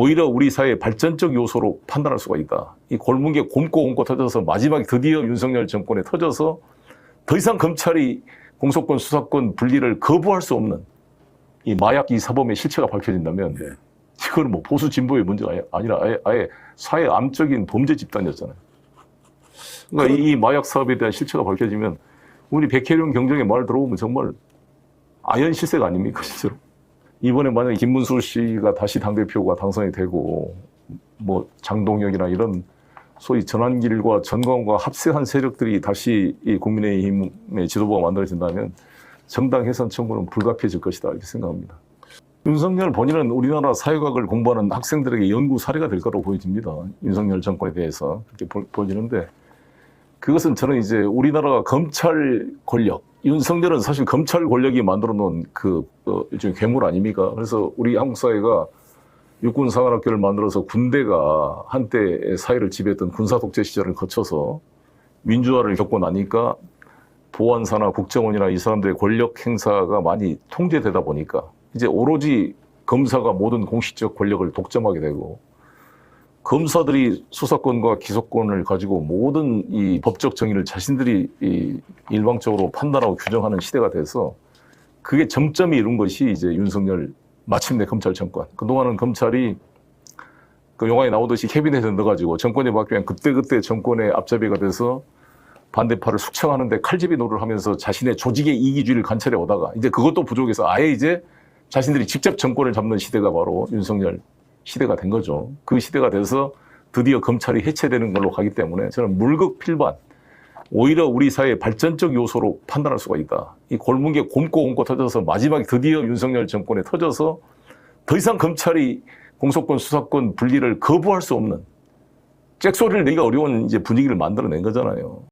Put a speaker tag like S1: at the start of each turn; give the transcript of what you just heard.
S1: 오히려 우리 사회의 발전적 요소로 판단할 수가 있다. 이 골문 게 곰고 곰고 터져서 마지막에 드디어 윤석열 정권에 터져서 더 이상 검찰이 공소권 수사권 분리를 거부할 수 없는 이 마약 이 사범의 실체가 밝혀진다면
S2: 네.
S1: 이거는 뭐 보수 진보의 문제가 아니- 아니라 아예, 아예 사회 암적인 범죄 집단이었잖아요. 그러니까 이, 이 마약 사업에 대한 실체가 밝혀지면 우리 백혜련 경정의 말 들어보면 정말 아연 실세가 아닙니까 실제로. 이번에 만약에 김문수 씨가 다시 당대표가 당선이 되고 뭐 장동혁이나 이런 소위 전환길과 전광과 합세한 세력들이 다시 이 국민의힘의 지도부가 만들어진다면 정당 해산 청구는 불가피해질 것이다 이렇게 생각합니다. 윤석열 본인은 우리나라 사회학을 공부하는 학생들에게 연구 사례가 될 거라고 보여집니다. 윤석열 정권에 대해서 그렇게 보- 보여지는데 그것은 저는 이제 우리나라가 검찰 권력, 윤석열은 사실 검찰 권력이 만들어 놓은 그, 어, 일종의 괴물 아닙니까? 그래서 우리 한국 사회가 육군 사관학교를 만들어서 군대가 한때 사회를 지배했던 군사 독재 시절을 거쳐서 민주화를 겪고 나니까 보안사나 국정원이나 이 사람들의 권력 행사가 많이 통제되다 보니까 이제 오로지 검사가 모든 공식적 권력을 독점하게 되고 검사들이 수사권과 기소권을 가지고 모든 이 법적 정의를 자신들이 이 일방적으로 판단하고 규정하는 시대가 돼서 그게 정점이 이룬 것이 이제 윤석열 마침내 검찰 정권. 그동안은 검찰이 그 영화에 나오듯이 캐비넷에 넣어가지고 정권이 바뀌면 그때그때 정권의 앞잡이가 돼서 반대파를 숙청하는데 칼집이 노를 하면서 자신의 조직의 이기주의를 관찰해 오다가 이제 그것도 부족해서 아예 이제 자신들이 직접 정권을 잡는 시대가 바로 윤석열 시대가 된 거죠. 그 시대가 돼서 드디어 검찰이 해체되는 걸로 가기 때문에 저는 물극필반 오히려 우리 사회의 발전적 요소로 판단할 수가 있다. 이 골문 게 곰고 곰고 터져서 마지막에 드디어 윤석열 정권에 터져서 더 이상 검찰이 공소권 수사권 분리를 거부할 수 없는 잭소리를 내기가 어려운 이제 분위기를 만들어낸 거잖아요.